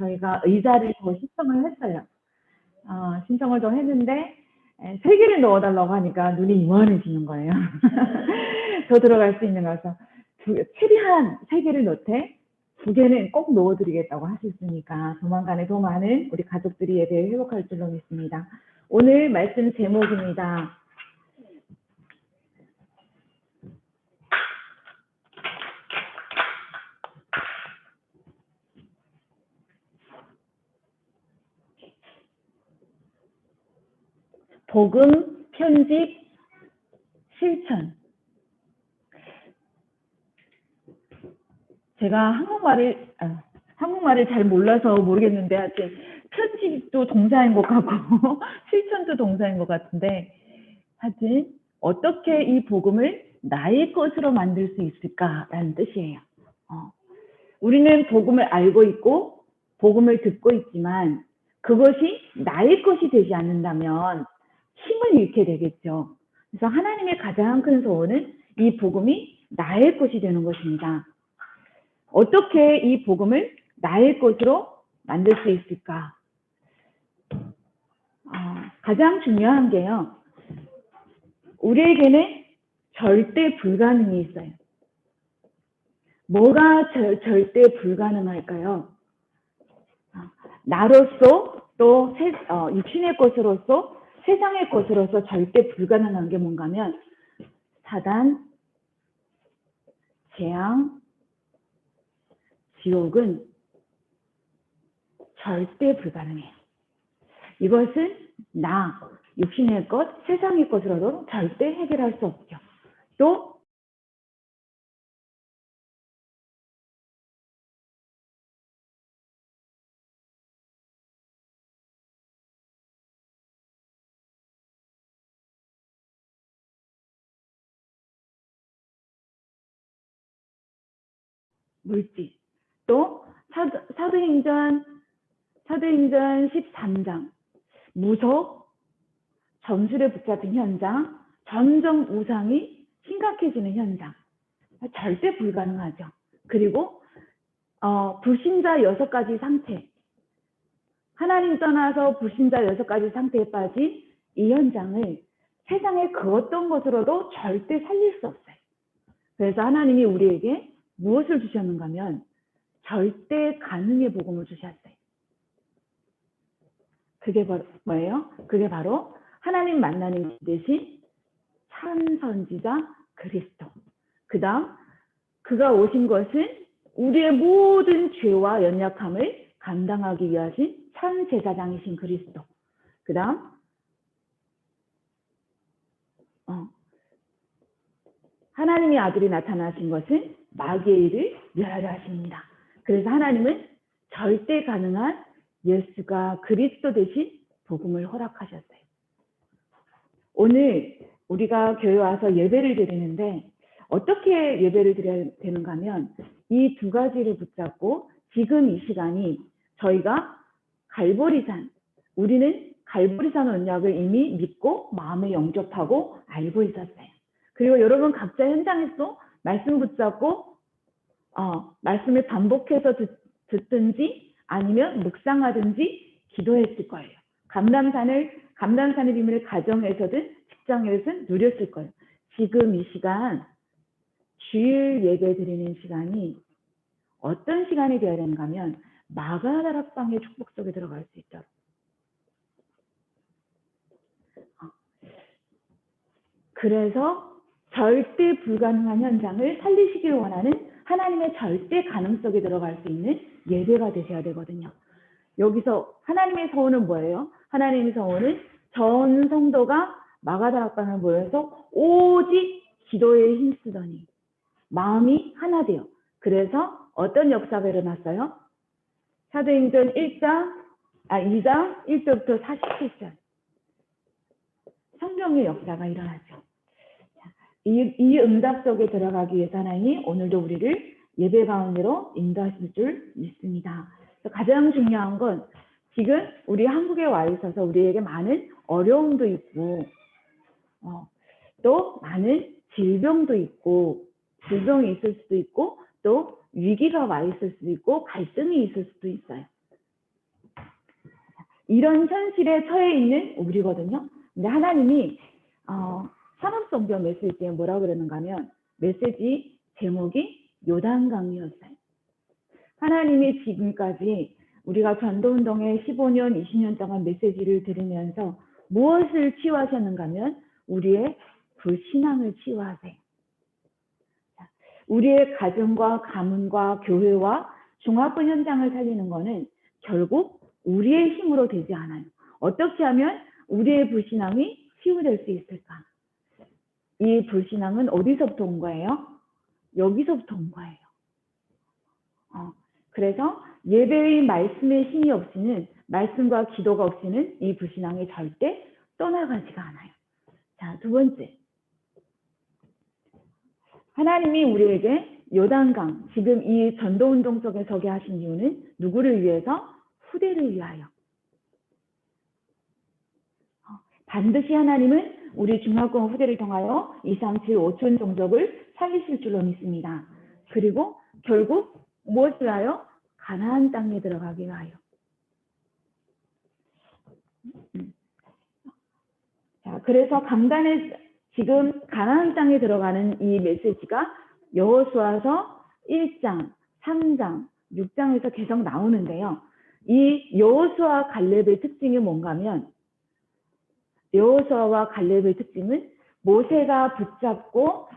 저희가 의자를 더 신청을 했어요. 어, 신청을 더 했는데 에, 세 개를 넣어달라고 하니까 눈이 이만해지는 거예요. 더 들어갈 수 있는 거서 두, 최대한 세 개를 넣되 두 개는 꼭 넣어드리겠다고 하셨으니까 조만간에 더 많은 우리 가족들이 예배를 회복할 줄로 믿습니다. 오늘 말씀 제목입니다. 복음, 편집, 실천. 제가 한국말을, 아, 한국말을 잘 몰라서 모르겠는데, 하여튼, 편집도 동사인 것 같고, 실천도 동사인 것 같은데, 하여튼, 어떻게 이 복음을 나의 것으로 만들 수 있을까라는 뜻이에요. 어. 우리는 복음을 알고 있고, 복음을 듣고 있지만, 그것이 나의 것이 되지 않는다면, 힘을 잃게 되겠죠. 그래서 하나님의 가장 큰 소원은 이 복음이 나의 것이 되는 것입니다. 어떻게 이 복음을 나의 것으로 만들 수 있을까? 어, 가장 중요한 게요. 우리에게는 절대 불가능이 있어요. 뭐가 절, 절대 불가능할까요? 어, 나로서 또 세, 어, 육신의 것으로서 세상의 것으로서 절대 불가능한 게 뭔가면 사단, 재앙, 지옥은 절대 불가능해요. 이것은 나, 육신의 것, 세상의 것으로도 절대 해결할 수 없죠. 또 물질. 또 사도, 사도 행전 사도행전 13장 무속 점술에 붙잡힌 현장 점점 우상이 심각해지는 현장 절대 불가능하죠. 그리고 어, 불신자 여섯 가지 상태 하나님 떠나서 불신자 여섯 가지 상태에 빠진 이 현장을 세상의 그 어떤 것으로도 절대 살릴 수 없어요. 그래서 하나님이 우리에게 무엇을 주셨는가 하면 절대 가능의 복음을 주셨어요. 그게 뭐예요? 그게 바로 하나님 만나는 대신 참 선지자 그리스도. 그 다음 그가 오신 것은 우리의 모든 죄와 연약함을 감당하기 위하신 참 제사장이신 그리스도. 그 다음 어, 하나님의 아들이 나타나신 것은 마귀의 일을 멸하려 하십니다. 그래서 하나님은 절대 가능한 예수가 그리스도 대신 복음을 허락하셨어요. 오늘 우리가 교회 와서 예배를 드리는데 어떻게 예배를 드려야 되는가 하면 이 두 가지를 붙잡고 지금 이 시간이 저희가 갈보리산, 우리는 갈보리산 언약을 이미 믿고 마음에 영접하고 알고 있었어요. 그리고 여러분 각자 현장에서 말씀 붙잡고 어, 말씀을 반복해서 듣, 듣든지 아니면 묵상하든지 기도했을 거예요. 감남산을 감남산의 비밀을 가정에서든 직장에서든 누렸을 거예요. 지금 이 시간 주일 예배 드리는 시간이 어떤 시간이 되어야 되는가 하면 마가다락방의 축복 속에 들어갈 수 있도록 어. 그래서 절대 불가능한 현장을 살리시길 원하는 하나님의 절대 가능 속에 들어갈 수 있는 예배가 되셔야 되거든요. 여기서 하나님의 서원은 뭐예요? 하나님의 서원은 전 성도가 마가다락방을 모여서 오직 기도에 힘쓰더니 마음이 하나 돼요. 그래서 어떤 역사가 일어났어요? 사도행전 1장, 아, 2장 1절부터 47절. 성경의 역사가 일어나죠. 이, 이 응답 속에 들어가기 위해서 하나님이 오늘도 우리를 예배 가운데로 인도하실 줄 믿습니다. 가장 중요한 건 지금 우리 한국에 와 있어서 우리에게 많은 어려움도 있고 어, 또 많은 질병도 있고 질병이 있을 수도 있고 또 위기가 와 있을 수도 있고 갈등이 있을 수도 있어요. 이런 현실에 처해 있는 우리거든요. 근데 하나님이 어, 산업성경 메시지에 뭐라 그러는가 하면 메시지 제목이 요단 강이었어요. 하나님이 지금까지 우리가 전도운동에 15년, 20년 동안 메시지를 들으면서 무엇을 치유하셨는가 하면 우리의 불신앙을 치유하세요. 자, 우리의 가정과 가문과 교회와 중학교 현장을 살리는 것은 결국 우리의 힘으로 되지 않아요. 어떻게 하면 우리의 불신앙이 치유될 수 있을까? 이 불신앙은 어디서부터 온 거예요? 여기서부터 온 거예요. 어, 그래서 예배의 말씀의 힘이 없이는 말씀과 기도가 없이는 이 불신앙이 절대 떠나가지가 않아요. 자, 두 번째. 하나님이 우리에게 요단강, 지금 이 전도운동 속에 서게 하신 이유는 누구를 위해서? 후대를 위하여. 어, 반드시 하나님은 우리 중화권 후대를 통하여 2, 3, 7, 5천 종족을 살리실 줄로 믿습니다. 그리고 결국 무엇을 위하여? 가나안 땅에 들어가기 위하여. 음. 자, 그래서 강단에 지금 가나안 땅에 들어가는 이 메시지가 여호수아서 1장, 3장, 6장에서 계속 나오는데요. 이 여호수아 갈렙의 특징이 뭔가 하면 여호수아와 갈렙의 특징은 모세가 붙잡고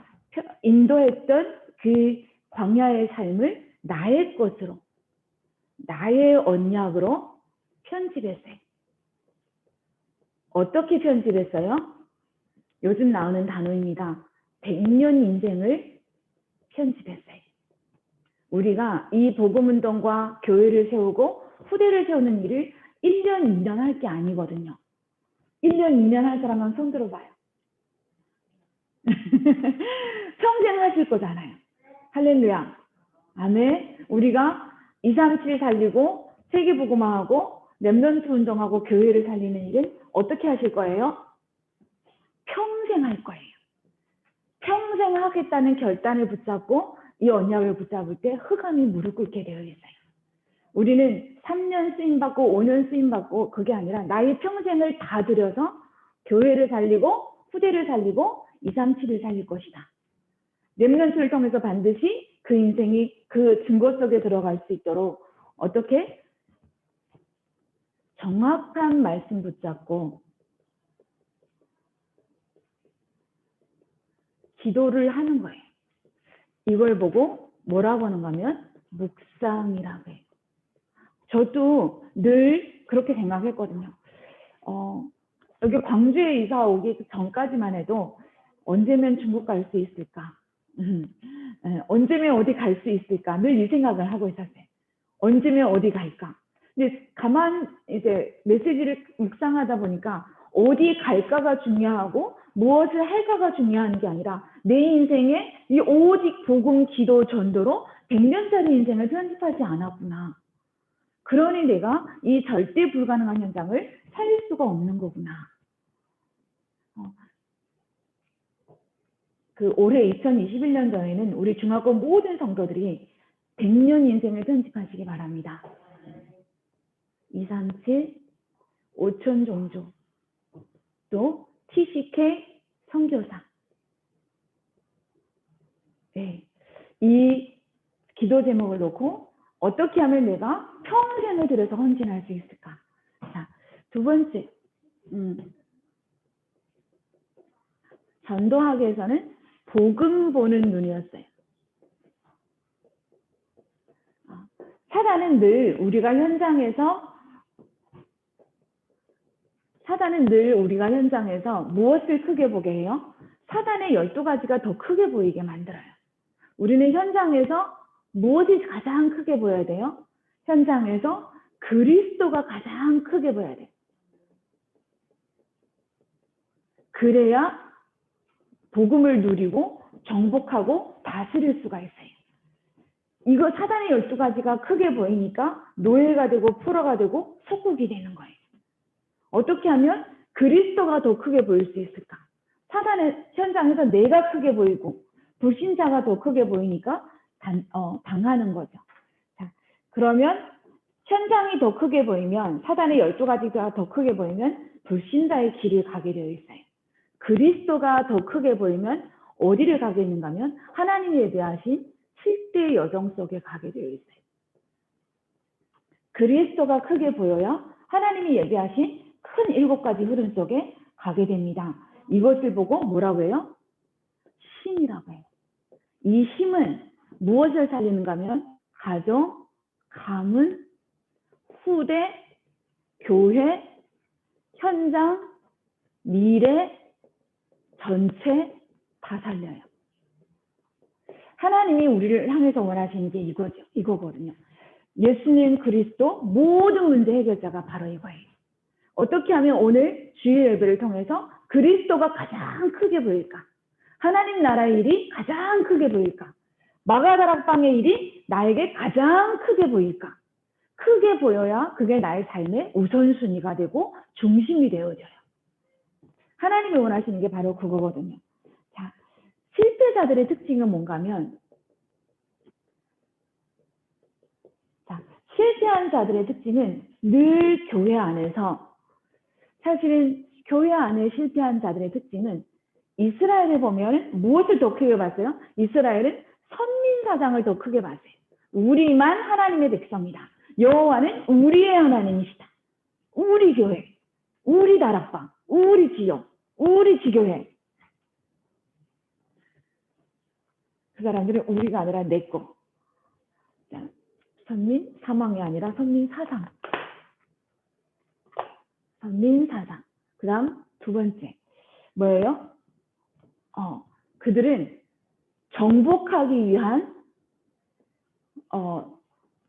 인도했던 그 광야의 삶을 나의 것으로 나의 언약으로 편집했어요. 어떻게 편집했어요? 요즘 나오는 단어입니다. 100년 인생을 편집했어요. 우리가 이 복음운동과 교회를 세우고 후대를 세우는 일을 1년, 2년 할 게 아니거든요. 1년, 2년 할 사람은 손 들어봐요. 평생 하실 거잖아요. 할렐루야. 아멘. 우리가 2, 3, 7 살리고 세계복음화하고 랩런트 운동하고 교회를 살리는 일은 어떻게 하실 거예요? 평생 할 거예요. 평생 하겠다는 결단을 붙잡고 이 언약을 붙잡을 때 흑암이 무릎 꿇게 되어 있어요. 우리는 3년 쓰임받고 5년 쓰임받고 그게 아니라 나의 평생을 다 들여서 교회를 살리고 후대를 살리고 2, 3, 7을 살릴 것이다. 랩런트를 통해서 반드시 그 인생이 그 증거 속에 들어갈 수 있도록 어떻게 정확한 말씀 붙잡고 기도를 하는 거예요. 이걸 보고 뭐라고 하는가 하면 묵상이라고 해요. 저도 늘 그렇게 생각했거든요. 어, 여기 광주에 이사 오기 전까지만 해도 언제면 중국 갈 수 있을까? 음, 에, 언제면 어디 갈 수 있을까? 늘 이 생각을 하고 있었어요. 언제면 어디 갈까? 근데 가만 이제 메시지를 묵상하다 보니까 어디 갈까가 중요하고 무엇을 할까가 중요한 게 아니라 내 인생에 이 오직 복음, 기도, 전도로 100년짜리 인생을 편집하지 않았구나. 그러니 내가 이 절대 불가능한 현장을 살릴 수가 없는 거구나. 어. 그 올해 2021년도에는 우리 중화권 모든 성도들이 100년 인생을 편집하시기 바랍니다. 2, 3, 7, 5천 종족, 또 TCK 선교사. 네. 이 기도 제목을 놓고 어떻게 하면 내가 평생을 들여서 헌신할 수 있을까? 자, 두 번째, 음, 전도학에서는 복음 보는 눈이었어요. 아, 사단은 늘 우리가 현장에서 사단은 늘 우리가 현장에서 무엇을 크게 보게 해요? 사단의 12가지가 더 크게 보이게 만들어요. 우리는 현장에서 무엇이 가장 크게 보여야 돼요? 현장에서 그리스도가 가장 크게 보여야 돼요. 그래야 복음을 누리고 정복하고 다스릴 수가 있어요. 이거 사단의 12가지가 크게 보이니까 노예가 되고 풀어가 되고 속국이 되는 거예요. 어떻게 하면 그리스도가 더 크게 보일 수 있을까? 사단의 현장에서 내가 크게 보이고 불신자가 더 크게 보이니까 단, 어, 당하는 거죠. 자, 그러면 현장이 더 크게 보이면 사단의 열두 가지가 더 크게 보이면 불신자의 길을 가게 되어 있어요. 그리스도가 더 크게 보이면 어디를 가게 있는가 하면 하나님이 예배하신 7대 여정 속에 가게 되어 있어요. 그리스도가 크게 보여야 하나님이 예배하신 큰 일곱 가지 흐름 속에 가게 됩니다. 이것을 보고 뭐라고 해요? 힘이라고 해요. 이 힘은 무엇을 살리는가 하면 가정, 가문, 후대, 교회, 현장, 미래, 전체 다 살려요. 하나님이 우리를 향해서 원하시는 게 이거죠. 이거거든요. 예수님 그리스도 모든 문제 해결자가 바로 이거예요. 어떻게 하면 오늘 주일 예배를 통해서 그리스도가 가장 크게 보일까? 하나님 나라의 일이 가장 크게 보일까? 마가다락방의 일이 나에게 가장 크게 보일까? 크게 보여야 그게 나의 삶의 우선순위가 되고 중심이 되어져요. 하나님이 원하시는 게 바로 그거거든요. 자, 실패자들의 특징은 뭔가 하면, 자, 실패한 자들의 특징은 늘 교회 안에서, 사실은 교회 안에 실패한 자들의 특징은 이스라엘에 보면 무엇을 더 크게 봤어요? 이스라엘은 선민사장을 더 크게 봤어요. 우리만 하나님의 백성이다. 여호와는 우리의 하나님이시다. 우리 교회, 우리 다락방, 우리 지역, 우리 지교회. 그 사람들은 우리가 아니라 내 거. 자, 선민 사망이 아니라 선민 사상. 선민 사상. 그 다음 두 번째. 뭐예요? 어, 그들은 정복하기 위한, 어,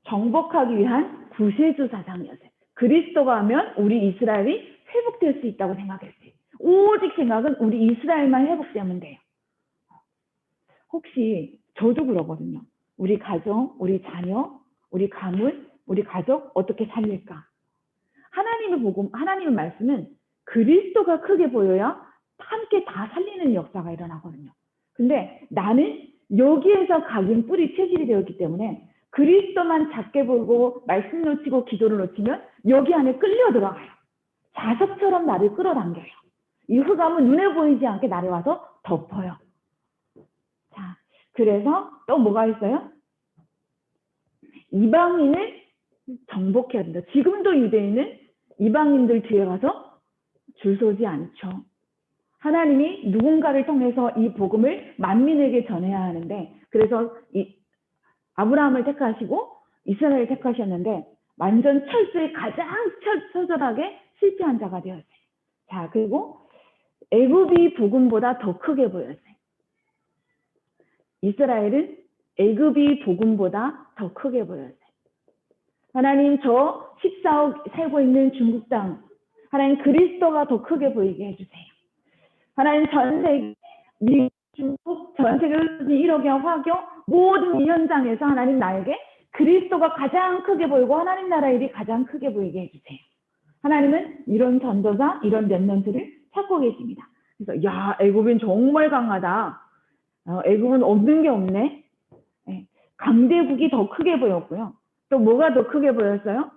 정복하기 위한 구세주 사상이었어요. 그리스도가 하면 우리 이스라엘이 회복될 수 있다고 생각했어요. 오직 생각은 우리 이스라엘만 회복되면 돼요. 혹시 저도 그러거든요. 우리 가정, 우리 자녀, 우리 가문, 우리 가족 어떻게 살릴까? 하나님의 복음, 하나님의 말씀은 그리스도가 크게 보여야 함께 다 살리는 역사가 일어나거든요. 근데 나는 여기에서 각인 뿌리 체질이 되었기 때문에 그리스도만 작게 보고 말씀 놓치고 기도를 놓치면 여기 안에 끌려 들어가요. 자석처럼 나를 끌어당겨요. 이 흑암은 눈에 보이지 않게 나를 와서 덮어요. 자, 그래서 또 뭐가 있어요? 이방인을 정복해야 된다. 지금도 유대인은 이방인들 뒤에 가서 줄 서지 않죠. 하나님이 누군가를 통해서 이 복음을 만민에게 전해야 하는데, 그래서 이 아브라함을 택하시고 이스라엘을 택하셨는데, 완전 철저히 가장 처절하게 실패한 자가 되었어요. 자, 그리고 애굽이 복음보다 더 크게 보였어요. 이스라엘은 애굽이 복음보다 더 크게 보였어요. 하나님 저 14억 살고 있는 중국 땅 하나님 그리스도가 더 크게 보이게 해주세요. 하나님 전 세계 미 중국 전 세계 1억의 화교 모든 이 현장에서 하나님 나에게 그리스도가 가장 크게 보이고 하나님 나라 일이 가장 크게 보이게 해주세요. 하나님은 이런 전도자 이런 랩런트를 찾고 계십니다. 그래서 야 애굽은 정말 강하다. 어, 애굽은 없는 게 없네. 네. 강대국이 더 크게 보였고요. 또 뭐가 더 크게 보였어요?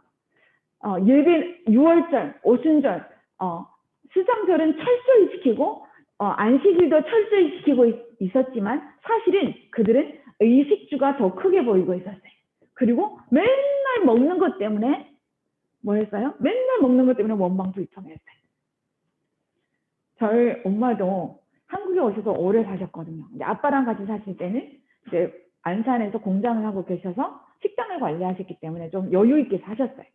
어, 예배 6월절, 오순절, 어, 수상절은 철저히 지키고 어, 안식일도 철저히 지키고 있, 었지만 사실은 그들은 의식주가 더 크게 보이고 있었어요. 그리고 맨날 먹는 것 때문에 뭐 했어요? 맨날 먹는 것 때문에 원망불평했어요. 저희 엄마도 한국에 오셔서 오래 사셨거든요. 아빠랑 같이 사실 때는 이제 안산에서 공장을 하고 계셔서 식당을 관리하셨기 때문에 좀 여유 있게 사셨어요.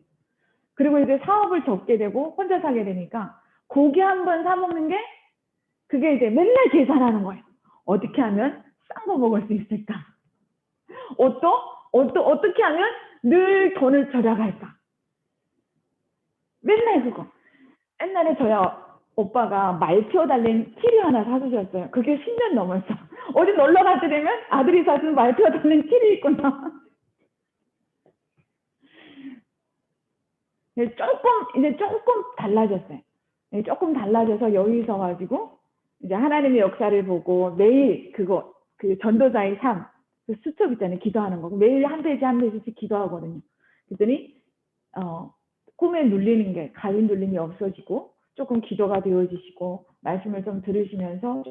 그리고 이제 사업을 접게 되고 혼자 살게 되니까 고기 한 번 사 먹는 게 그게 이제 맨날 계산하는 거예요. 어떻게 하면 싼 거 먹을 수 있을까? 어떠? 어떠, 어떻게 하면 늘 돈을 절약할까? 맨날 그거. 옛날에 저희 오빠가 말표 달린 티리 하나 사주셨어요. 그게 10년 넘었어. 어디 놀러 갈때 되면 아들이 사준 말표 달린 티리 있구나. 네, 조금, 이제 조금 달라졌어요. 네, 조금 달라져서 여기 있어가지고, 이제 하나님의 역사를 보고 매일 그거, 그 전도자의 삶, 그 수첩 있잖아요. 기도하는 거. 매일 한 페이지 한 페이지씩 기도하거든요. 그랬더니 어, 꿈에 눌리는 게 가위 눌림이 없어지고 조금 기도가 되어지시고 말씀을 좀 들으시면서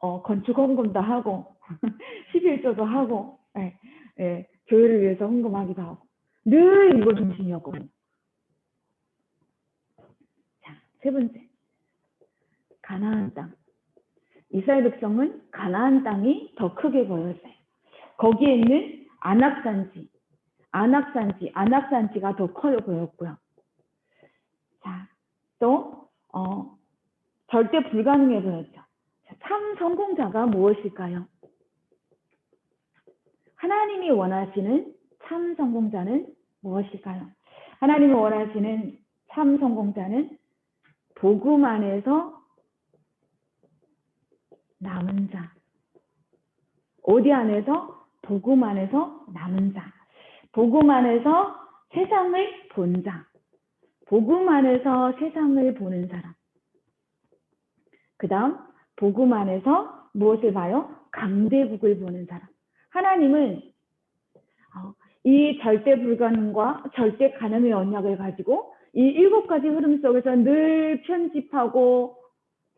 어, 건축 헌금도 하고 11조도 하고 예, 예, 교회를 위해서 헌금하기도 하고 늘 이거 중심이었거든요. 자, 세 번째. 가나안 땅. 이스라엘 백성은 가나안 땅이 더 크게 보였어요. 거기에 있는 안악산지, 안악산지, 안악산지가 더커 보였고요. 자, 또 어, 절대 불가능해 보였죠. 자, 참 성공자가 무엇일까요? 하나님이 원하시는 참 성공자는 무엇일까요? 하나님이 원하시는 참 성공자는 복음 안에서 남은 자. 어디 안에서? 복음 안에서 남은 자. 복음 안에서 세상을 본 자. 복음 안에서 세상을 보는 사람. 그 다음, 복음 안에서 무엇을 봐요? 강대국을 보는 사람. 하나님은 어, 이 절대 불가능과 절대 가능의 언약을 가지고 이 일곱 가지 흐름 속에서 늘 편집하고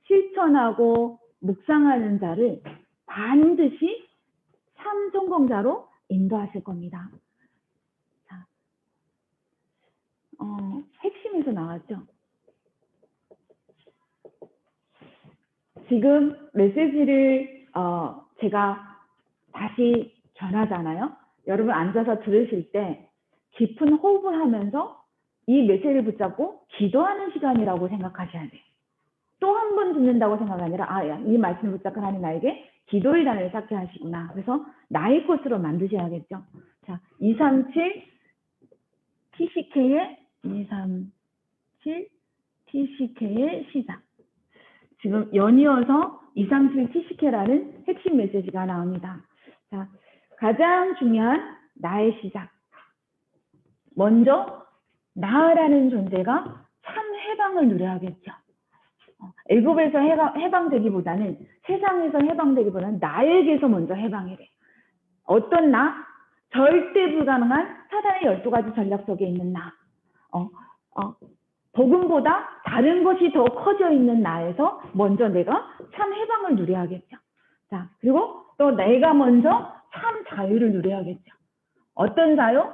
실천하고 묵상하는 자를 반드시 참 성공자로 인도하실 겁니다. 자, 어, 핵심에서 나왔죠. 지금 메시지를 어, 제가 다시 전하잖아요. 여러분 앉아서 들으실 때 깊은 호흡을 하면서 이 메시지를 붙잡고 기도하는 시간이라고 생각하셔야 돼요. 또 한 번 듣는다고 생각이 아니라 아, 야, 이 말씀을 붙잡고 하나님 나에게 기도의 단을 쌓게 하시구나. 그래서 나의 코스로 만드셔야겠죠. 자, 237 TCK의 237 TCK의 시작. 지금 연이어서 237 TCK라는 핵심 메시지가 나옵니다. 자, 가장 중요한 나의 시작. 먼저 나라는 존재가 참 해방을 누려야겠죠. 어, 애굽에서 해방, 해방 되기보다는 세상에서 해방되기보다는 나에게서 먼저 해방이 돼. 어떤 나? 절대 불가능한 사단의 열두 가지 전략 속에 있는 나. 어, 어, 복음보다 다른 것이 더 커져 있는 나에서 먼저 내가 참 해방을 누려야겠죠. 자, 그리고 또 내가 먼저 참 자유를 누려야겠죠. 어떤 자유?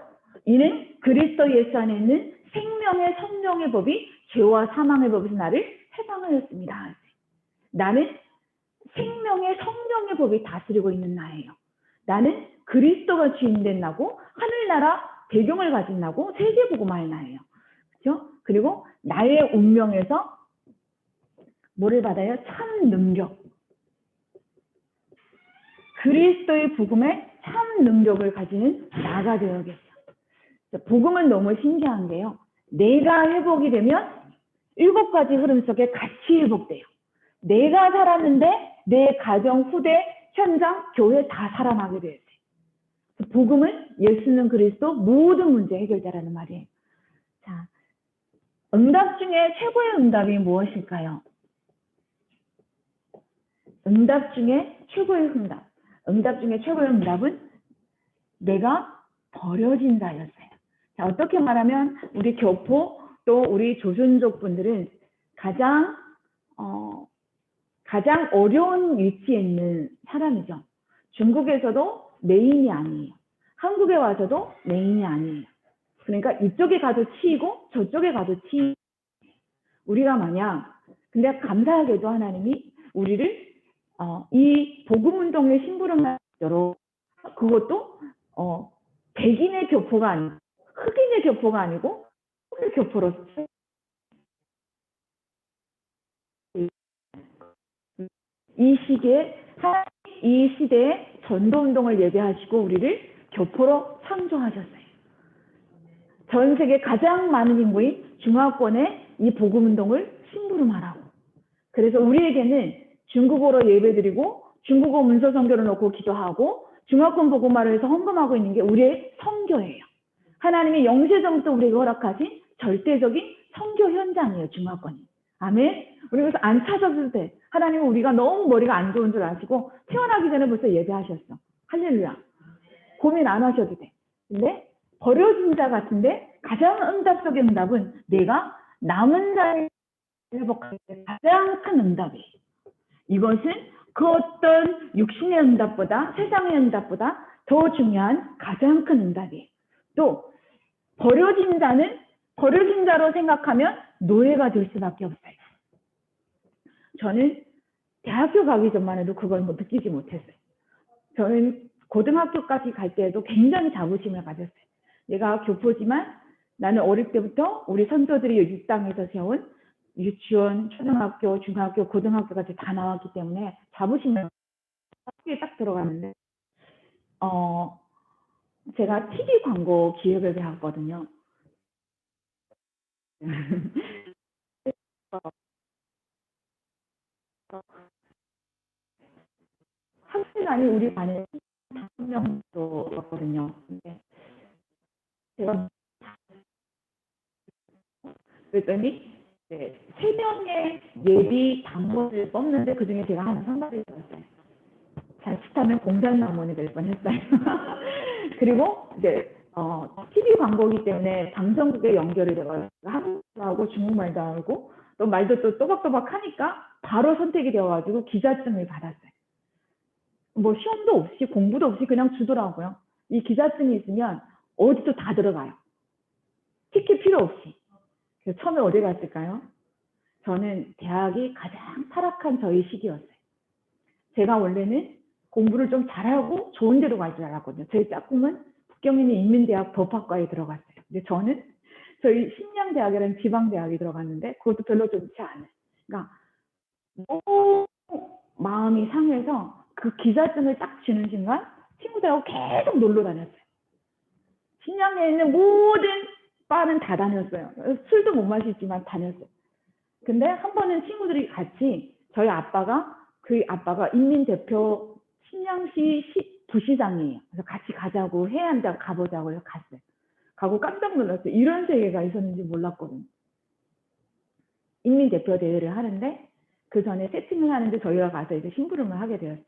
이는 그리스도 예수 안에 있는 생명의 성령의 법이 죄와 사망의 법에서 나를 해방하였습니다. 나는 생명의 성령의 법이 다스리고 있는 나예요. 나는 그리스도가 주인된 나고 하늘나라 배경을 가진 나고 세계복음할 나예요. 그렇죠? 그리고 나의 운명에서 뭐를 받아요? 참 능력. 그리스도의 복음에 참 능력을 가지는 나가 되어야겠죠. 복음은 너무 신기한 게요. 내가 회복이 되면 일곱 가지 흐름 속에 같이 회복돼요. 내가 살았는데 내 가정, 후대, 현장, 교회 다 살아나게 돼요. 복음은 예수는 그리스도 모든 문제 해결자라는 말이에요. 자, 응답 중에 최고의 응답이 무엇일까요? 응답 중에 최고의 응답. 응답 중에 최고의 응답은 내가 버려진 자였어요. 자, 어떻게 말하면 우리 교포 또 우리 조선족 분들은 가장 어, 가장 어려운 위치에 있는 사람이죠. 중국에서도 메인이 아니에요. 한국에 와서도 메인이 아니에요. 그러니까 이쪽에 가도 치이고 저쪽에 가도 치. 우리가 만약 근데 감사하게도 하나님이 우리를 어, 이 복음 운동의 심부름을 여러 그것도 어, 백인의 교포가 아니고 흑인의 교포가 아니고 교포로 이 시기에 이 시대에 전도 운동을 예배하시고 우리를 교포로 창조하셨어요. 전 세계 가장 많은 인구인 중화권에 이 복음 운동을 심부름하라고. 그래서 우리에게는 중국어로 예배드리고 중국어 문서 성교를 놓고 기도하고 중화권 복음화를 해서 헌금하고 있는 게 우리의 성교예요. 하나님의 영세정도 우리에게 허락하신 절대적인 성교 현장이에요, 중화권이. 아멘. 우리 그래서 안 찾아도 돼. 하나님은 우리가 너무 머리가 안 좋은 줄 아시고 태어나기 전에 벌써 예배하셨어. 할렐루야. 고민 안 하셔도 돼. 근데 버려진 자 같은데 가장 응답적인 응답은 내가 남은 자를 회복할 때 가장 큰 응답이에요. 이것은 그 어떤 육신의 응답보다 세상의 응답보다 더 중요한 가장 큰 응답이에요. 또 버려진 자는 버려진 자로 생각하면 노예가 될 수밖에 없어요. 저는 대학교 가기 전만 해도 그걸 뭐 느끼지 못했어요. 저는 고등학교까지 갈 때에도 굉장히 자부심을 가졌어요. 내가 교포지만 나는 어릴 때부터 우리 선조들이 이 땅에서 세운 유치원, 초등학교, 중학교, 고등학교까지 다 나왔기 때문에 자부심을 학교에 딱 들어갔는데 어 제가 TV 광고 기획을 배웠거든요. 학생안이 우리 반에 다섯 명 정도였거든요. 근데 제가 그랬더니 네, 세 명의 예비 당번을 뽑는데 그 중에 제가 하나 선발이 되었어요. 자칫하면 공장 남원이 될 뻔했어요. 그리고 이제 어, TV 광고이기 때문에 방송국에 연결이 돼가지고 한국말도 하고 중국말도 하고 또 말도 또 또박또박 하니까 바로 선택이 되어가지고 기자증을 받았어요. 뭐 시험도 없이 공부도 없이 그냥 주더라고요. 이 기자증이 있으면 어디도 다 들어가요. 티켓 필요 없이. 그래서 처음에 어디 갔을까요? 저는 대학이 가장 타락한 저희 시기였어요. 제가 원래는 공부를 좀 잘하고 좋은 데로 갈 줄 알았거든요. 제 짝꿍은 북경인의 인민대학 법학과에 들어갔어요. 근데 저는 저희 신양대학이라는 지방대학에 들어갔는데 그것도 별로 좋지 않아요. 그러니까 너무 마음이 상해서 그 기자증을 딱 주는 순간 친구들하고 계속 놀러 다녔어요. 신양에 있는 모든 바는 다 다녔어요. 술도 못 마시지만 다녔어요. 근데 한 번은 친구들이 같이 저희 아빠가 그 아빠가 인민대표 신양시 시, 부시장이에요. 그래서 같이 가자고 해안장 가보자고 해서 갔어요. 가고 깜짝 놀랐어요. 이런 세계가 있었는지 몰랐거든요. 인민 대표 대회를 하는데 그 전에 세팅을 하는데 저희가 가서 이제 심부름을 하게 되었어요.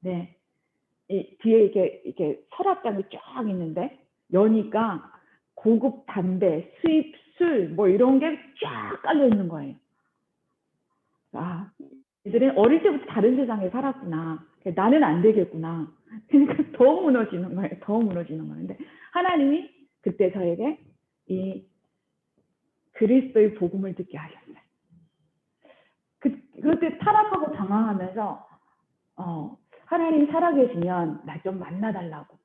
네. 이 뒤에 이렇게 이렇게 서랍장이 쫙 있는데 여니까 고급 담배, 수입 술, 뭐 이런 게 쫙 깔려 있는 거예요. 아, 이들은 어릴 때부터 다른 세상에 살았구나. 나는 안 되겠구나. 그러니까 더 무너지는 거예요. 더 무너지는 거예요. 하나님이 그때 저에게 이 그리스도의 복음을 듣게 하셨어요. 그, 그때 타락하고 방황하면서, 어, 하나님 살아계시면 나 좀 만나달라고.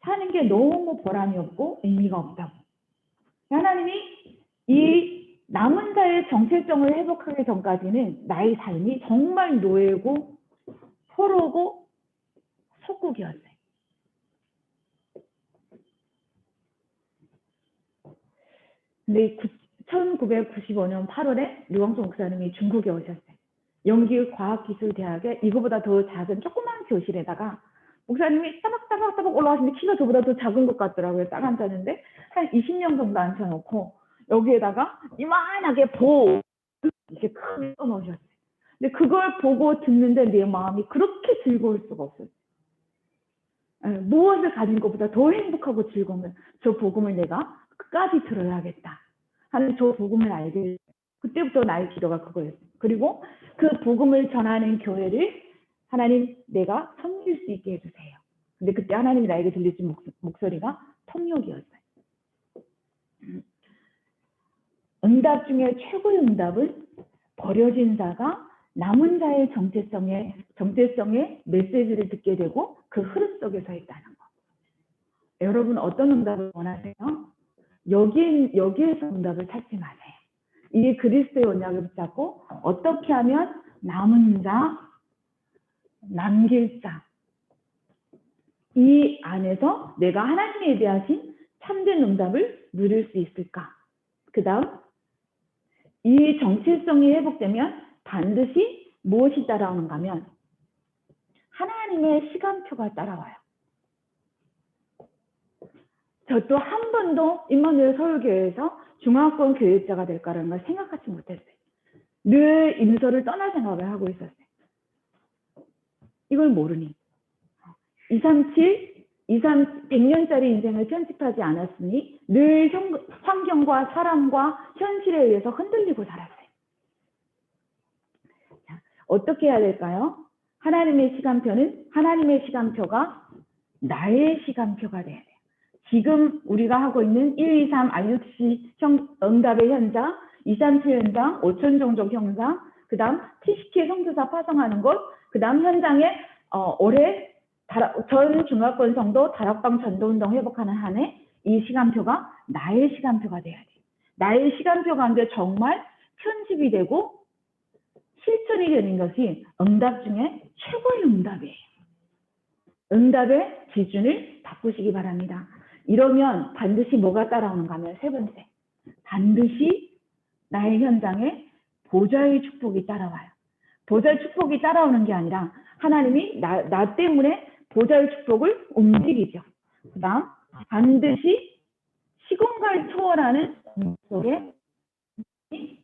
사는 게 너무 보람이 없고 의미가 없다고. 하나님이 이 남은 자의 정체성을 회복하기 전까지는 나의 삶이 정말 노예고 포로고 속국이었어요. 근데 1995년 8월에 류광수 목사님이 중국에 오셨어요. 연기과학기술대학에 이거보다 더 작은 조그만 교실에다가 목사님이 따박따박따박 올라가시는데 키가 저보다 더 작은 것 같더라고요. 딱 앉았는데 한 20명 정도 앉혀놓고 여기에다가 이만하게 보 이렇게 크게 써놓으셨어요. 근데 그걸 보고 듣는데 내 마음이 그렇게 즐거울 수가 없어요. 예, 무엇을 가진 것보다 더 행복하고 즐거우면 저 복음을 내가 끝까지 들어야겠다 하는 저 복음을 알게. 그때부터 나의 기도가 그거였어요. 그리고 그 복음을 전하는 교회를 하나님 내가 섬길 수 있게 해주세요. 근데 그때 하나님이 나에게 들려준 목소리가 통역이었어요. 음. 응답 중에 최고의 응답은 버려진 자가 남은 자의 정체성에 정체성의 메시지를 듣게 되고 그 흐름 속에서 있다는 거. 여러분 어떤 응답을 원하세요? 여기 여기에서 응답을 찾지 마세요. 이 그리스도의 언약을 붙잡고 어떻게 하면 남은 자, 남길 자, 이 안에서 내가 하나님에 대하신 참된 응답을 누릴 수 있을까? 그 다음, 이 정체성이 회복되면 반드시 무엇이 따라오는가 하면 하나님의 시간표가 따라와요. 저도 한 번도 임마누엘 서울교회에서 중앙권 교육자가 될 거라는 걸 생각하지 못했어요. 늘 인서를 떠날 생각을 하고 있었어요. 이걸 모르니. 237 2, 3, 100년짜리 인생을 편집하지 않았으니 늘 형- 환경과 사람과 현실에 의해서 흔들리고 살았어요. 자, 어떻게 해야 될까요? 하나님의 시간표는 하나님의 시간표가 나의 시간표가 돼야 돼요. 지금 우리가 하고 있는 1, 2, 3 IUTC 형, 응답의 현장, 2, 3, 7 현장, 5천 종족 현장, 그 다음 TCK 성교사 파송하는 곳, 그 다음 현장에 어, 올해 다락- 전 중화권 성도 다락방 전도운동 회복하는 한 해 이 시간표가 나의 시간표가 돼야 돼. 나의 시간표 가운데 정말 편집이 되고 실천이 되는 것이 응답 중에 최고의 응답이에요. 응답의 기준을 바꾸시기 바랍니다. 이러면 반드시 뭐가 따라오는가 하면 세 번째. 반드시 나의 현장에 보좌의 축복이 따라와요. 보좌의 축복이 따라오는 게 아니라 하나님이 나, 나 때문에 보좌의 축복을 움직이죠. 그 다음, 반드시 시공간을 초월하는 음 속에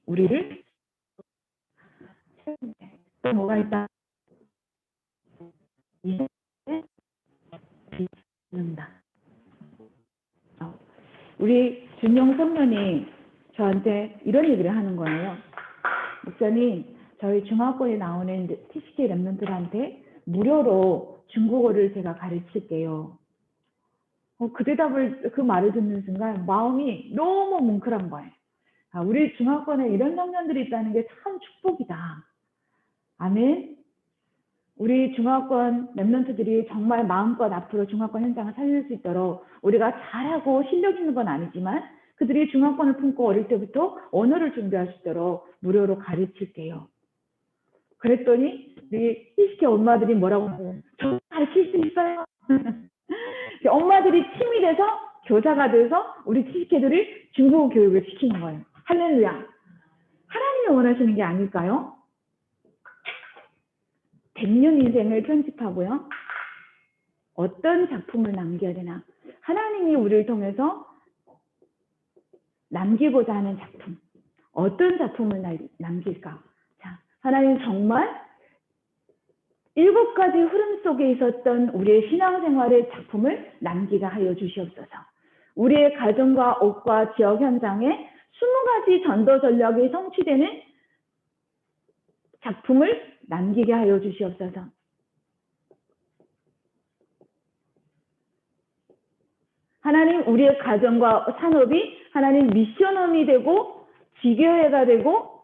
우리를 또 뭐가 있다? 는다. 우리 준영 선녀님 저한테 이런 얘기를 하는 거예요. 목사님, 저희 중학교에 나오는 TCK 랩런들한테 무료로 중국어를 제가 가르칠게요. 어, 그 대답을, 그 말을 듣는 순간 마음이 너무 뭉클한 거예요. 아, 우리 중학교에 이런 청년들이 있다는 게 참 축복이다. 아멘. 우리 중화권 랩런트들이 정말 마음껏 앞으로 중화권 현장을 살릴 수 있도록 우리가 잘하고 실력 있는 건 아니지만 그들이 중화권을 품고 어릴 때부터 언어를 준비할 수 있도록 무료로 가르칠게요. 그랬더니 우리 희식의 엄마들이 뭐라고 하냐면 저 가르칠 수 있어요. 엄마들이 팀이 돼서 교사가 돼서 우리 티시케들을 중국어 교육을 시키는 거예요. 할렐루야. 하나님이 원하시는 게 아닐까요? 100년 인생을 편집하고요. 어떤 작품을 남겨야 되나? 하나님이 우리를 통해서 남기고자 하는 작품. 어떤 작품을 남- 남길까? 자, 하나님 정말 일곱 가지 흐름 속에 있었던 우리의 신앙생활의 작품을 남기게 하여 주시옵소서. 우리의 가정과 옷과 지역 현장에 스무 가지 전도 전략이 성취되는 작품을 남기게 하여 주시옵소서. 하나님 우리의 가정과 산업이 하나님 미션홈이 되고 지교회가 되고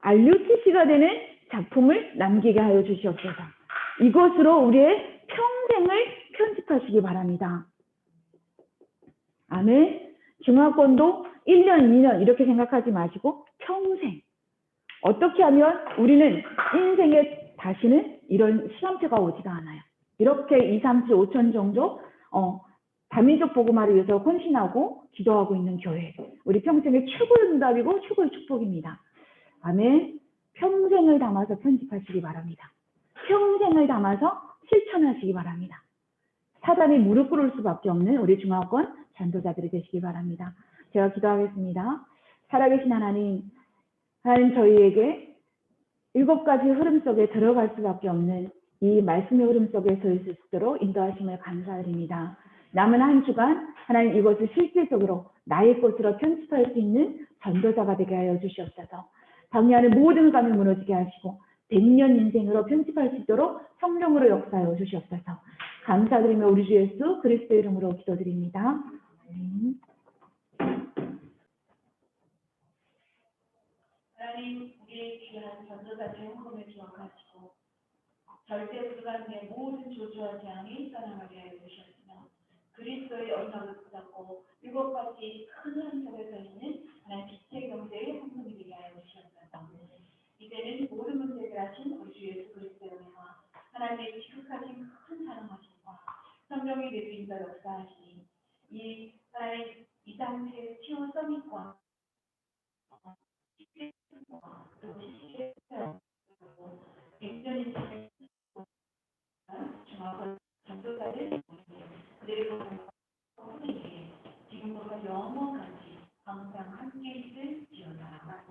RUTC가 되는 작품을 남기게 하여 주시옵소서. 이것으로 우리의 평생을 편집하시기 바랍니다. 아멘. 중화권도 1년, 2년 이렇게 생각하지 마시고 평생. 어떻게 하면 우리는 인생에 다시는 이런 시간표가 오지가 않아요. 이렇게 2, 3, 7, 5천 정도 어, 다민족 복음화를 위해서 헌신하고 기도하고 있는 교회. 우리 평생의 최고의 응답이고 최고의 축복입니다. 아멘. 평생을 담아서 편집하시기 바랍니다. 평생을 담아서 실천하시기 바랍니다. 사단이 무릎 꿇을 수밖에 없는 우리 중화권 전도자들이 되시기 바랍니다. 제가 기도하겠습니다. 살아계신 하나님, 하나님 저희에게 일곱 가지 흐름 속에 들어갈 수밖에 없는 이 말씀의 흐름 속에 서 있을 수 있도록 인도하심을 감사드립니다. 남은 한 주간 하나님 이것을 실질적으로 나의 것으로 편집할 수 있는 전도자가 되게 하여 주시옵소서. 방해하는 모든 감이 무너지게 하시고 백년 인생으로 편집할 수 있도록 성령으로 역사하여 주시옵소서. 감사드리며 우리 주 예수 그리스도 이름으로 기도드립니다. 아멘. 하나님 우리의 귀한 전도자들의 헌금을 기억하시고 절대 불가능의 모든 조주와 재앙이 떠나가게 하여 주셨으며 그리스도의 언약을 붙잡고 일곱 가지 큰 속에 서 있는 하나님 빛의 경제의 헌금이 되게 하여 주셨소서 이제는 모든 문제를 하신 우리 주 예수 그리스도의 은혜와 하나님의 지극하신 큰 사랑하심과 성령의 내주인과 역사하시니 이 하나님 이 상태의 치유 서밋과 영원까지 항상 함께 있을지어다.